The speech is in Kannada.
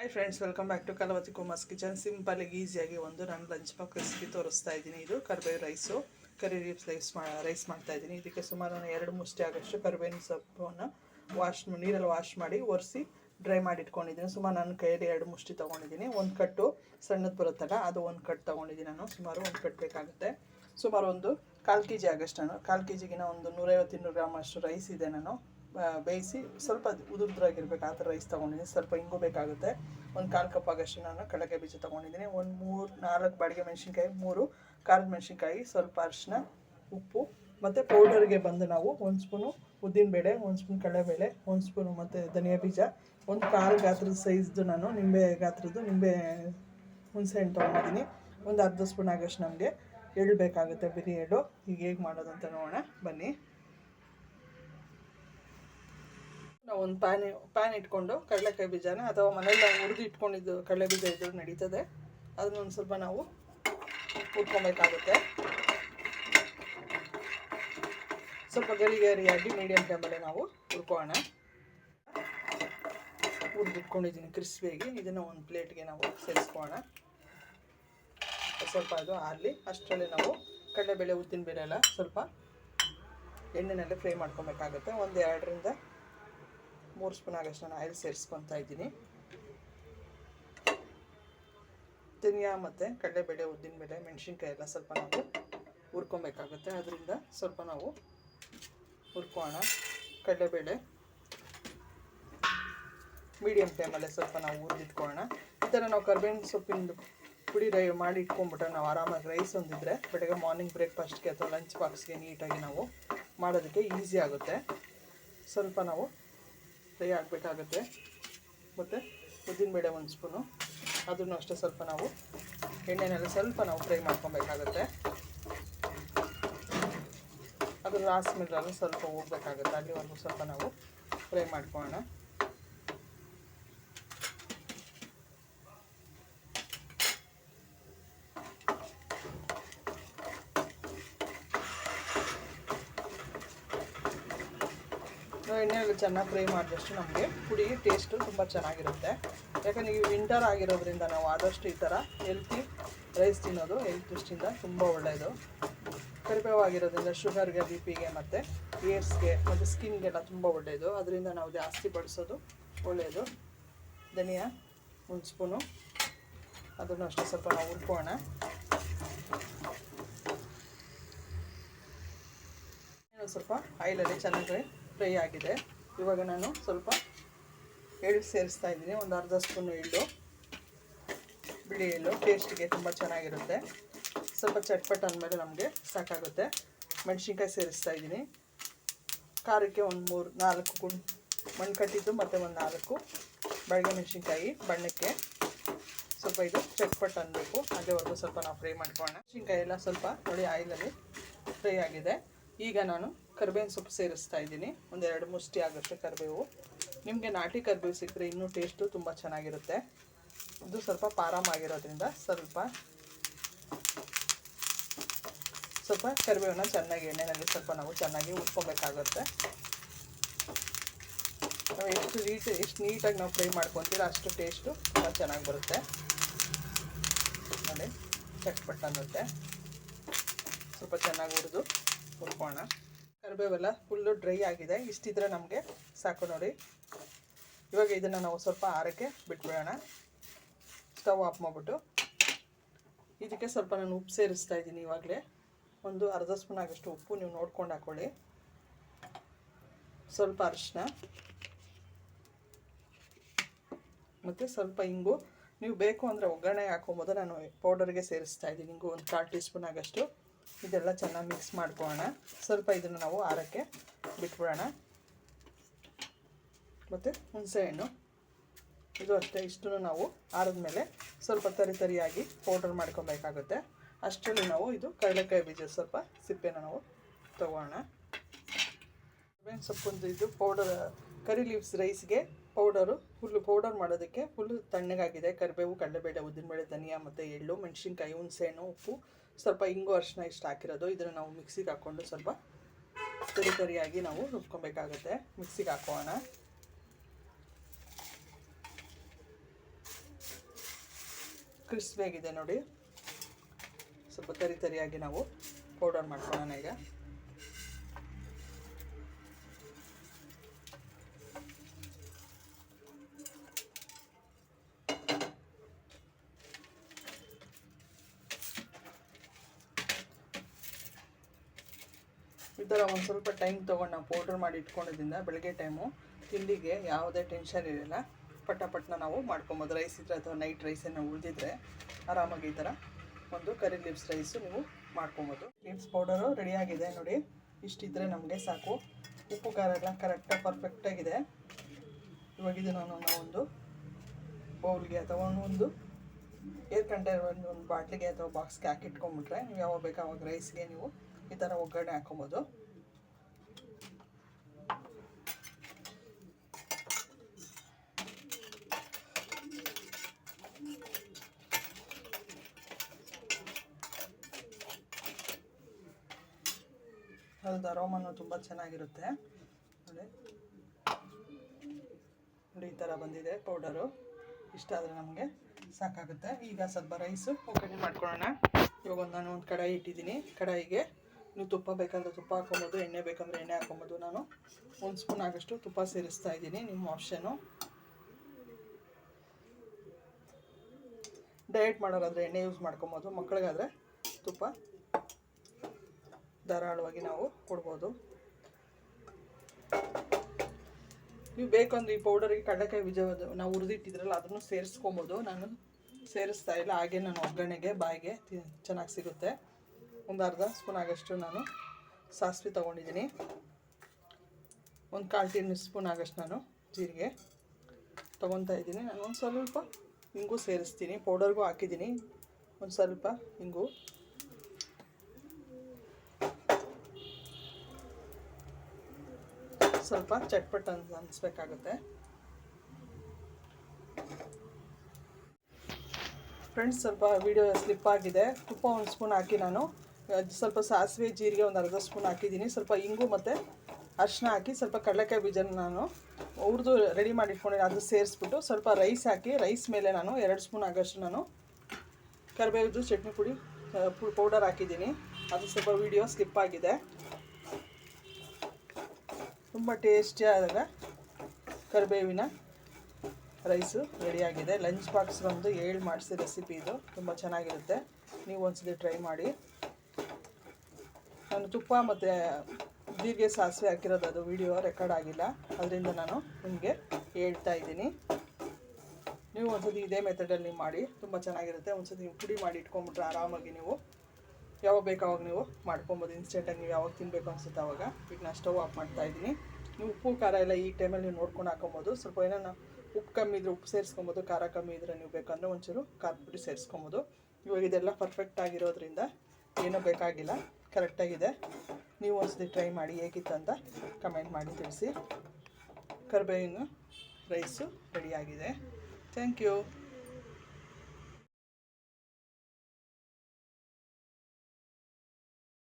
Hi friends welcome back to Kalavathi Kumar's kitchen ಸಿಂಪಲ್ಲಾಗಿ ಈಸಿಯಾಗಿ ಒಂದು ನಾನು ಲಂಚ್ ಬಾಕ್ ರೆಸಿಪಿ ತೋರಿಸ್ತಾ ಇದ್ದೀನಿ. ಇದು ಕರಿಬೇವು ರೈಸು ಕರಿ ಲೀವ್ಸ್ ರೈಸ್ ಮಾ ರೈಸ್ ಮಾಡ್ತಾ ಇದ್ದೀನಿ. ಇದಕ್ಕೆ ಸುಮಾರು ನಾನು ಎರಡು ಮುಷ್ಟಿ ಆಗೋಷ್ಟು ಕರಿಬೇವಿನ ಸೊಪ್ಪನ್ನು ವಾಶ್ ನೀರಲ್ಲಿ ವಾಶ್ ಮಾಡಿ ಒರೆಸಿ ಡ್ರೈ ಮಾಡಿ ಇಟ್ಕೊಂಡಿದ್ದೀನಿ. ಸುಮಾರು ನನ್ನ ಕೈಯಲ್ಲಿ ಎರಡು ಮುಷ್ಟಿ ತೊಗೊಂಡಿದ್ದೀನಿ. ಒಂದು ಕಟ್ಟು ಸಣ್ಣದು ಬರುತ್ತಲ್ಲ, ಅದು ಒಂದು ಕಟ್ ತೊಗೊಂಡಿದ್ದೀನಿ ನಾನು. ಸುಮಾರು ಒಂದು ಕಟ್ ಬೇಕಾಗುತ್ತೆ. ಸುಮಾರು ಒಂದು ಕಾಲು ಕೆ ಜಿ ಆಗೋಷ್ಟು ನಾನು. ಕಾಲು ಕೆ ಜಿಗಿನ ಒಂದು ನೂರೈವತ್ತು ಇನ್ನೂರು ಗ್ರಾಮ್ ಅಷ್ಟು ರೈಸ್ ಇದೆ ನಾನು. ಬೇಯಿಸಿ ಸ್ವಲ್ಪ ಉದುರುದ್ರಾಗಿರ್ಬೇಕು, ಆ ಥರ ರೈಸ್ ತೊಗೊಂಡಿದ್ದೀನಿ. ಸ್ವಲ್ಪ ಹಿಂಗು ಬೇಕಾಗುತ್ತೆ. ಒಂದು ಕಾಲು ಕಪ್ ಆಗಷ್ಟು ನಾನು ಕಡಲೆ ಬೀಜ ತೊಗೊಂಡಿದ್ದೀನಿ. ಒಂದು ಮೂರು, ನಾಲ್ಕು ಬಾಡಿಗೆ ಮೆಣಸಿನ್ಕಾಯಿ, ಮೂರು ಖಾರದ ಮೆಣಸಿನ್ಕಾಯಿ, ಸ್ವಲ್ಪ ಅರಿಶಿನ ಉಪ್ಪು, ಮತ್ತು ಪೌಡರ್ಗೆ ಬಂದು ನಾವು ಒಂದು ಸ್ಪೂನು ಉದ್ದಿನಬೇಳೆ, ಒಂದು ಸ್ಪೂನ್ ಕಡಲೆಬೇಳೆ, ಒಂದು ಸ್ಪೂನು ಮತ್ತು ಧನಿಯಾ ಬೀಜ, ಒಂದು ಕಾಲು ಗಾತ್ರದ ಸೈಜ್ದು ನಾನು ನಿಂಬೆ ಗಾತ್ರದ್ದು ನಿಂಬೆ ಹುಣಸೆಹಣ್ಣು ತೊಗೊಂಡಿದ್ದೀನಿ. ಒಂದು ಅರ್ಧ ಸ್ಪೂನ್ ಆಗಷ್ಟು ನಮಗೆ ಎಳ್ಳು ಬೇಕಾಗುತ್ತೆ ಬಿರಿ ಎಳ್ಳು ಈಗ ಹೇಗೆ ಮಾಡೋದಂತ ನೋಡೋಣ. ಬನ್ನಿ. ನಾವು ಒಂದು ಪ್ಯಾನ್ ಪ್ಯಾನ್ ಇಟ್ಕೊಂಡು ಕಡಲೆಕಾಯಿ ಬೀಜನ ಅಥವಾ ಮನೇಲಿ ನಾವು ಹುರಿದು ಇಟ್ಕೊಂಡಿದ್ದು ಕಡಲೆ ಬೀಜ ಇದ್ರೂ ನಡೀತದೆ. ಅದನ್ನ ಒಂದು ಸ್ವಲ್ಪ ನಾವು ಹುರ್ಕೊಬೇಕಾಗುತ್ತೆ. ಸ್ವಲ್ಪ ಗರಿಗರಿಯಾಗಿ ಮೀಡಿಯಂ ಮೀಡಿಯಮ್ ಟೈಮಲ್ಲಿ ನಾವು ಹುರ್ಕೋಣ ಹುರಿದಿಟ್ಕೊಂಡಿದ್ದೀನಿ ಕ್ರಿಸ್ಪಿಯಾಗಿ. ಇದನ್ನು ಒಂದು ಪ್ಲೇಟ್ಗೆ ನಾವು ಸೇರಿಸ್ಕೋಣ ಸ್ವಲ್ಪ ಅದು ಆರಲಿ. ಅಷ್ಟರಲ್ಲಿ ನಾವು ಕಡಲೆಬೇಳೆ, ಉದ್ದಿನಬೇಳೆ ಎಲ್ಲ ಸ್ವಲ್ಪ ಎಣ್ಣೆನಲ್ಲೇ ಫ್ರೈ ಮಾಡ್ಕೊಬೇಕಾಗುತ್ತೆ. ಒಂದು ಎರಡರಿಂದ ಮೂರು ಸ್ಪೂನ್ ಆಗಷ್ಟು ನಾನು ಆಯಿಲ್ ಸೇರಿಸ್ಕೊತಾ ಇದ್ದೀನಿ. ಧನಿಯಾ ಮತ್ತು ಕಡಲೆಬೇಳೆ, ಉದ್ದಿನಬೇಳೆ, ಮೆಣಸಿನ್ಕಾಯಿ ಎಲ್ಲ ಸ್ವಲ್ಪ ನಾವು ಹುರ್ಕೊಬೇಕಾಗುತ್ತೆ. ಅದರಿಂದ ಸ್ವಲ್ಪ ನಾವು ಹುರ್ಕೋಣ ಕಡಲೆಬೇಳೆ ಮೀಡಿಯಮ್ ಫ್ಲೇಮಲ್ಲೇ ಸ್ವಲ್ಪ ನಾವು ಹುರಿದಿಟ್ಕೊಳ್ಳೋಣ. ಈ ಥರ ನಾವು ಕರ್ಬೇವಿನ ಸೊಪ್ಪಿನ ಪುಡಿ ರೈ ಮಾಡಿ ಇಟ್ಕೊಂಡ್ಬಿಟ್ರೆ ನಾವು ಆರಾಮಾಗಿ ರೈಸ್ ಹೊಂದಿದ್ರೆ ಬೆಳಗ್ಗೆ ಮಾರ್ನಿಂಗ್ ಬ್ರೇಕ್ಫಾಸ್ಟ್ಗೆ ಅಥವಾ ಲಂಚ್ ಬಾಕ್ಸ್ಗೆ ನೀಟಾಗಿ ನಾವು ಮಾಡೋದಕ್ಕೆ ಈಸಿ ಆಗುತ್ತೆ. ಸ್ವಲ್ಪ ನಾವು ಫ್ರೈ ಹಾಕಬೇಕಾಗತ್ತೆ ಮತ್ತು ಉದ್ದಿನ ಬೇಳೆ ಒಂದು ಸ್ಪೂನು. ಅದನ್ನು ಅಷ್ಟೇ ಸ್ವಲ್ಪ ನಾವು ಎಣ್ಣೆನೆಲ್ಲ ಸ್ವಲ್ಪ ನಾವು ಫ್ರೈ ಮಾಡ್ಕೊಬೇಕಾಗತ್ತೆ. ಅದು ಲಾಸ್ಟ್ ಮೇಲೆ ಸ್ವಲ್ಪ ಹೋಗ್ಬೇಕಾಗುತ್ತೆ ಅಲ್ಲಿವರೆಗೂ ಸ್ವಲ್ಪ ನಾವು ಫ್ರೈ ಮಾಡ್ಕೊಳ್ಳೋಣ. ಎಣ್ಣೆಯಲ್ಲಿ ಚೆನ್ನಾಗಿ ಫ್ರೈ ಮಾಡಿದಷ್ಟು ನಮಗೆ ಪುಡಿ ಟೇಸ್ಟು ತುಂಬ ಚೆನ್ನಾಗಿರುತ್ತೆ. ಯಾಕಂದರೆ ಈ ವಿಂಟರ್ ಆಗಿರೋದ್ರಿಂದ ನಾವು ಆದಷ್ಟು ಈ ಥರ ಹೆಲ್ತಿ ರೈಸ್ ತಿನ್ನೋದು ಹೆಲ್ತ್ ದೃಷ್ಟಿಯಿಂದ ತುಂಬ ಒಳ್ಳೆಯದು ಕರಿಬೇವು ಆಗಿರೋದ್ರಿಂದ ಶುಗರ್ಗೆ ಬಿ ಪಿಗೆ ಮತ್ತು ಏರ್ಸ್ಗೆ ಮತ್ತು ಸ್ಕಿನ್ಗೆಲ್ಲ ತುಂಬ ಒಳ್ಳೆಯದು ಅದರಿಂದ ನಾವು ಜಾಸ್ತಿ ಬಳಸೋದು ಒಳ್ಳೆಯದು ಧನಿಯಾ, ಒಂದು ಸ್ಪೂನು. ಅದನ್ನು ಅಷ್ಟೇ ಸ್ವಲ್ಪ ನಾವು ಹುರ್ಕೋಣ ಸ್ವಲ್ಪ ಆಯಿಲಲ್ಲಿ ಚೆನ್ನಾಗಿ ಫ್ರೈ ಆಗಿದೆ. ಇವಾಗ ನಾನು ಸ್ವಲ್ಪ ಎಳ್ಳು ಸೇರಿಸ್ತಾ ಇದ್ದೀನಿ. ಒಂದು ಅರ್ಧ ಸ್ಪೂನ್ ಎಳ್ಳು, ಬಿಳಿ ಎಳ್ಳು. ಟೇಸ್ಟಿಗೆ ತುಂಬ ಚೆನ್ನಾಗಿರುತ್ತೆ. ಸ್ವಲ್ಪ ಚಟ್ಪಟ್ ಅಂದಮೇಲೆ ನಮಗೆ ಸಾಕಾಗುತ್ತೆ. ಮೆಣಸಿನ್ಕಾಯಿ ಸೇರಿಸ್ತಾ ಇದ್ದೀನಿ. ಖಾರಕ್ಕೆ ಒಂದು ಮೂರು, ನಾಲ್ಕು ಕುಣ್ ಮಣ್ಣು ಕಟ್ಟಿದ್ದು, ಮತ್ತು ಒಂದು ನಾಲ್ಕು ಬಾಳೆ ಮೆಣಸಿನ್ಕಾಯಿ, ಬಣ್ಣಕ್ಕೆ ಸ್ವಲ್ಪ ಇದು ಚಟ್ಪಟ್ ಅನ್ನಬೇಕು ಅದೇವರೆಗೂ ಸ್ವಲ್ಪ ನಾವು ಫ್ರೈ ಮಾಡ್ಕೊಳ್ಳೋಣ. ಮೆಣಸಿನ್ಕಾಯಿ ಎಲ್ಲ ಸ್ವಲ್ಪ ನೋಡಿ ಆಯಿಲಲ್ಲಿ ಫ್ರೈ ಆಗಿದೆ. ಈಗ ನಾನು ಕರಿಬೇವಿನ ಸೊಪ್ಪು ಸೇರಿಸ್ತಾ ಇದ್ದೀನಿ. ಒಂದೆರಡು ಮುಷ್ಟಿ ಆಗುತ್ತೆ ಕರಿಬೇವು. ನಿಮಗೆ ನಾಟಿ ಕರಿಬೇವು ಸಿಕ್ಕರೆ ಇನ್ನೂ ಟೇಸ್ಟು ತುಂಬ ಚೆನ್ನಾಗಿರುತ್ತೆ. ಇದು ಸ್ವಲ್ಪ ಪಾರಾಮ್ ಆಗಿರೋದ್ರಿಂದ ಸ್ವಲ್ಪ ಸ್ವಲ್ಪ ಕರಿಬೇವನ್ನ ಚೆನ್ನಾಗಿ ಎಣ್ಣೆನಲ್ಲಿ ಸ್ವಲ್ಪ ನಾವು ಚೆನ್ನಾಗಿ ಉಟ್ಕೋಬೇಕಾಗುತ್ತೆ ನಾವು ಎಷ್ಟು ನೀಟ್, ಎಷ್ಟು ನೀಟಾಗಿ ನಾವು ಫ್ರೈ ಮಾಡ್ಕೊತೀರ ಅಷ್ಟು ಟೇಸ್ಟು ತುಂಬ ಚೆನ್ನಾಗಿ ಬರುತ್ತೆ. ನೋಡಿ, ಚಟ್ಪಟ್ ಅನ್ನುತ್ತೆ. ಸ್ವಲ್ಪ ಚೆನ್ನಾಗಿ ಹುರಿದು ಹುರ್ಕೋಣ ಕರಿಬೇವೆಲ್ಲ ಫುಲ್ಲು ಡ್ರೈ ಆಗಿದೆ. ಇಷ್ಟಿದ್ರೆ ನಮಗೆ ಸಾಕು ನೋಡಿ. ಇವಾಗ ಇದನ್ನು ನಾವು ಸ್ವಲ್ಪ ಆರಕ್ಕೆ ಬಿಟ್ಬಿಡೋಣ. ಸ್ಟವ್ ಆಫ್ ಮಾಡಿಬಿಟ್ಟು. ಇದಕ್ಕೆ ಸ್ವಲ್ಪ ನಾನು ಉಪ್ಪು ಸೇರಿಸ್ತಾ ಇದ್ದೀನಿ ಇವಾಗಲೇ. ಒಂದು ಅರ್ಧ ಸ್ಪೂನ್ ಆಗಷ್ಟು ಉಪ್ಪು ನೀವು ನೋಡ್ಕೊಂಡು ಹಾಕೊಳ್ಳಿ. ಸ್ವಲ್ಪ ಅರಿಶಿನ ಮತ್ತು ಸ್ವಲ್ಪ ಇಂಗು. ನೀವು ಬೇಕು ಅಂದರೆ ಒಗ್ಗರಣೆ ಹಾಕೊಬೋದು ನಾನು ಪೌಡರ್ಗೆ ಸೇರಿಸ್ತಾ ಇದ್ದೀನಿ. ಇಂಗು ಒಂದು ಕಾಲು ಟೀ ಸ್ಪೂನ್ ಆಗಷ್ಟು. ಇದೆಲ್ಲ ಚೆನ್ನಾಗಿ ಮಿಕ್ಸ್ ಮಾಡ್ಕೊಳ್ಳೋಣ. ಸ್ವಲ್ಪ ಇದನ್ನು ನಾವು ಆರಕ್ಕೆ ಬಿಟ್ಬಿಡೋಣ. ಮತ್ತು ಹುಣಸೆಹಣ್ಣು ಇದು ಅಷ್ಟೇ, ಇಷ್ಟನ್ನು ನಾವು ಆರಿದ್ಮೇಲೆ ಸ್ವಲ್ಪ ತರಿ ತರಿಯಾಗಿ ಪೌಡರ್ ಮಾಡ್ಕೊಬೇಕಾಗುತ್ತೆ ಅಷ್ಟರಲ್ಲಿ ನಾವು ಇದು ಕಡಲೆಕಾಯಿ ಬೀಜ ಸ್ವಲ್ಪ ಸಿಪ್ಪೆನ ನಾವು ತಗೋಣ. ಕರಿಬೇವಿನ ಸೊಪ್ಪೊಂದು ಇದು ಪೌಡರ್ ಕರಿ ಲೀವ್ಸ್ ರೈಸ್ಗೆ ಪೌಡರು ಫುಲ್ಲು ಪೌಡರ್ ಮಾಡೋದಕ್ಕೆ ಫುಲ್ಲು ತಣ್ಣಗಾಗಿದೆ. ಕರಿಬೇವು, ಕಡಲೆಬೇಳೆ, ಉದ್ದಿನಬೇಳೆ, ಧನಿಯಾ ಮತ್ತು ಎಳ್ಳು, ಮೆಣಸಿನ್ಕಾಯಿ ಹುಣಸೆಹಣ್ಣು ಉಪ್ಪು ಸ್ವಲ್ಪ ಇಂಗು ಅರಿಶಿನ ಇಷ್ಟು ಹಾಕಿರೋದು. ಇದನ್ನು ನಾವು ಮಿಕ್ಸಿಗೆ ಹಾಕ್ಕೊಂಡು ಸ್ವಲ್ಪ ತರಿ ತರಿಯಾಗಿ ನಾವು ರುಬ್ಕೊಬೇಕಾಗುತ್ತೆ. ಮಿಕ್ಸಿಗೆ ಹಾಕೋಣ. ಕ್ರಿಸ್ಪಿಯಾಗಿದೆ ನೋಡಿ. ಸ್ವಲ್ಪ ತರಿ ತರಿಯಾಗಿ ನಾವು ಪೌಡರ್ ಮಾಡ್ಕೊಳ್ಳೋಣ ಈಗ. ಈ ಥರ ಒಂದು ಸ್ವಲ್ಪ ಟೈಮ್ ತೊಗೊಂಡು ನಾವು ಪೌಡ್ರ್ ಮಾಡಿ ಇಟ್ಕೊಂಡಿದ್ದಿಂದ ಬೆಳಗ್ಗೆ ಟೈಮು ತಿಂಡಿಗೆ ಯಾವುದೇ ಟೆನ್ಷನ್ ಇರಲ್ಲ. ಪಟ ಪಟ್ನ ನಾವು ಮಾಡ್ಕೊಬೋದು. ರೈಸ್ ಇದ್ದರೆ ಅಥವಾ ನೈಟ್ ರೈಸ್ ಏನೋ ಉಳಿದಿದ್ರೆ ಆರಾಮಾಗಿ ಈ ಥರ ಒಂದು ಕರಿ ಲೀವ್ಸ್ ರೈಸು ನೀವು ಮಾಡ್ಕೊಬೋದು. ಲೀವ್ಸ್ ಪೌಡರು ರೆಡಿಯಾಗಿದೆ ನೋಡಿ. ಇಷ್ಟಿದ್ರೆ ನಮಗೆ ಸಾಕು. ಉಪ್ಪು ಖಾರ ಎಲ್ಲ ಕರೆಕ್ಟಾಗಿ ಪರ್ಫೆಕ್ಟಾಗಿದೆ ಇವಾಗ ಇದನ್ನು ನಾವು ಒಂದು ಬೌಲ್ಗೆ ಅಥವಾ ಒಂದು ಏರ್ ಕಂಟೈನರ್ ಒಂದು ಬಾಟ್ಲಿಗೆ ಅಥವಾ ಬಾಕ್ಸ್ಗೆ ಹಾಕಿಟ್ಕೊಂಡ್ಬಿಟ್ರೆ ನೀವು ಯಾವಾಗ ಬೇಕು ಆವಾಗ ರೈಸ್ಗೆ ನೀವು ಈ ಥರ ಒಗ್ಗರಣೆ ಹಾಕೊಬೋದು ಅದ್ರದ್ದು ಅರೋಮನು ತುಂಬ ಚೆನ್ನಾಗಿರುತ್ತೆ. ನೋಡಿ. ನೋಡಿ ಈ ಥರ ಬಂದಿದೆ ಪೌಡರು ಇಷ್ಟ ಆದರೆ ನಮಗೆ ಸಾಕಾಗುತ್ತೆ. ಈಗ ಸ್ವಲ್ಪ ರೈಸು ಒಗ್ಗರಣೆ ಮಾಡ್ಕೊಳ್ಳೋಣ. ಇವಾಗ ಒಂದು ನಾನು ಒಂದು ಕಡಾಯಿ ಇಟ್ಟಿದ್ದೀನಿ. ಕಡಾಯಿಗೆ ನೀವು ತುಪ್ಪ ಬೇಕಂದ್ರೆ ತುಪ್ಪ ಹಾಕೊಬೋದು ಎಣ್ಣೆ ಬೇಕಂದ್ರೆ ಎಣ್ಣೆ ಹಾಕೊಬೋದು ನಾನು ಒಂದು ಸ್ಪೂನ್ ಆಗಷ್ಟು ತುಪ್ಪ ಸೇರಿಸ್ತಾ ಇದ್ದೀನಿ ನಿಮ್ಮ ಆಪ್ಷನು ಡಯಟ್ ಮಾಡೋರಾದರೆ ಎಣ್ಣೆ ಯೂಸ್ ಮಾಡ್ಕೊಬೋದು ಮಕ್ಕಳಿಗಾದರೆ ತುಪ್ಪ ಧಾರಾಳವಾಗಿ ನಾವು ಕೊಡ್ಬೋದು. ನೀವು ಬೇಕಂದ್ರೆ ಈ ಪೌಡರಿಗೆ ಕಡಲೆಕಾಯಿ ಬೀಜ ನಾವು ಹುರಿದಿಟ್ಟಿದ್ರಲ್ಲ, ಅದನ್ನು ಸೇರಿಸ್ಕೊಬೋದು. ನಾನು ಸೇರಿಸ್ತಾ ಇಲ್ಲ, ಹಾಗೆ ನಾನು ಒಗ್ಗರಣೆಗೆ, ಬಾಯಿಗೆ ಚೆನ್ನಾಗಿ ಸಿಗುತ್ತೆ. ಒಂದು ಅರ್ಧ ಸ್ಪೂನ್ ಆಗಷ್ಟು ನಾನು ಸಾಸಿವೆ ತೊಗೊಂಡಿದ್ದೀನಿ. ಒಂದು ಕಾಲು ಟೀ ಸ್ಪೂನ್ ಆಗಷ್ಟು ನಾನು ಜೀರಿಗೆ ತೊಗೊತಾ ಇದ್ದೀನಿ. ನಾನು ಒಂದು ಸ್ವಲ್ಪ ಹಿಂಗು ಸೇರಿಸ್ತೀನಿ. ಪೌಡರ್ಗೂ ಹಾಕಿದ್ದೀನಿ. ಒಂದು ಸ್ವಲ್ಪ ಹಿಂಗು ಸ್ವಲ್ಪ ಚಟ್ಪಟ್ ಅಂತ ಅನಿಸ್ಬೇಕಾಗುತ್ತೆ. ಫ್ರೆಂಡ್ಸ್, ಸ್ವಲ್ಪ ವಿಡಿಯೋ ಸ್ಲಿಪ್ ಆಗಿದೆ. ತುಪ್ಪ ಒಂದು ಸ್ಪೂನ್ ಹಾಕಿ ನಾನು ಸ್ವಲ್ಪ ಸಾಸಿವೆ, ಜೀರಿಗೆ ಒಂದು ಅರ್ಧ ಸ್ಪೂನ್ ಹಾಕಿದ್ದೀನಿ. ಸ್ವಲ್ಪ ಇಂಗು ಮತ್ತು ಅರಿಶಿನ ಹಾಕಿ ಸ್ವಲ್ಪ ಕಡಲೆಕಾಯಿ ಬೀಜನ ನಾನು ಹುರಿದು ರೆಡಿ ಮಾಡಿ ಇಟ್ಕೊಂಡಿದ್ದೀನಿ ಅದು ಸೇರಿಸ್ಬಿಟ್ಟು ಸ್ವಲ್ಪ ರೈಸ್ ಹಾಕಿ ರೈಸ್ ಮೇಲೆ ನಾನು ಎರಡು ಸ್ಪೂನ್ ಆಗೋಷ್ಟು ನಾನು ಕರಿಬೇವಿದು ಚಟ್ನಿ ಪುಡಿ ಪೌಡರ್ ಹಾಕಿದ್ದೀನಿ. ಅದು ಸ್ವಲ್ಪ ವಿಡಿಯೋ ಸ್ಕಿಪ್ ಆಗಿದೆ. ತುಂಬ ಟೇಸ್ಟಿಯಾದ ಕರಿಬೇವಿನ ರೈಸು ರೆಡಿಯಾಗಿದೆ ಲಂಚ್ ಬಾಕ್ಸ್ ಒಂದು ಏಳು ಮಾಡಿಸಿ ರೆಸಿಪಿ ಇದು. ತುಂಬ ಚೆನ್ನಾಗಿರುತ್ತೆ. ನೀವು ಒಂದ್ಸತಿ ಟ್ರೈ ಮಾಡಿ. ನಾನು ತುಪ್ಪ ಮತ್ತು ಜೀರಿಗೆ ಸಾಸಿವೆ ಹಾಕಿರೋದು, ಅದು ವಿಡಿಯೋ ರೆಕಾರ್ಡ್ ಆಗಿಲ್ಲ. ಅದರಿಂದ ನಾನು ನಿಮಗೆ ಹೇಳ್ತಾ ಇದ್ದೀನಿ. ನೀವು ಒಂದ್ಸತಿ ಇದೇ ಮೆಥಡಲ್ಲಿ ಮಾಡಿ, ತುಂಬ ಚೆನ್ನಾಗಿರುತ್ತೆ. ಒಂದ್ಸತಿ ನೀವು ಪುಡಿ ಮಾಡಿ ಇಟ್ಕೊಂಬಿಟ್ರೆ ಆರಾಮಾಗಿ ನೀವು ಯಾವಾಗ ಬೇಕು ಅವಾಗ ನೀವು ಮಾಡ್ಕೊಬೋದು. ಇನ್ಸ್ಟೆಂಟಾಗಿ ನೀವು ಯಾವಾಗ ತಿನ್ನಬೇಕು ಅನಿಸುತ್ತೆ ಅವಾಗ ಈಗ ನಾನು ಸ್ಟವ್ ಆಫ್ ಮಾಡ್ತಾ ಇದ್ದೀನಿ. ನೀವು ಉಪ್ಪು, ಖಾರ ಎಲ್ಲ ಈ ಟೈಮಲ್ಲಿ ನೀವು ನೋಡ್ಕೊಂಡು ಹಾಕೊಬೋದು. ಸ್ವಲ್ಪ ಏನಾನ ಉಪ್ಪು ಕಮ್ಮಿ ಇದ್ರೆ ಉಪ್ಪು ಸೇರಿಸ್ಕೊಬೋದು, ಖಾರ ಕಮ್ಮಿ ಇದ್ರೆ ನೀವು ಬೇಕಂದರೆ ಒಂಚೂರು ಖಾರ ಪುಡಿ ಸೇರಿಸ್ಕೊಬೋದು. ಇವಾಗ ಇದೆಲ್ಲ ಪರ್ಫೆಕ್ಟ್ ಆಗಿರೋದ್ರಿಂದ ಏನೂ ಬೇಕಾಗಿಲ್ಲ. ಕರೆಕ್ಟಾಗಿದೆ. ನೀವು ಒಂದ್ಸತಿ ಟ್ರೈ ಮಾಡಿ ಹೇಗಿತ್ತು ಅಂತ ಕಮೆಂಟ್ ಮಾಡಿ ತಿಳಿಸಿ. ಕರ್ಬೇವಿನ ರೈಸು ರೆಡಿಯಾಗಿದೆ. Thank you.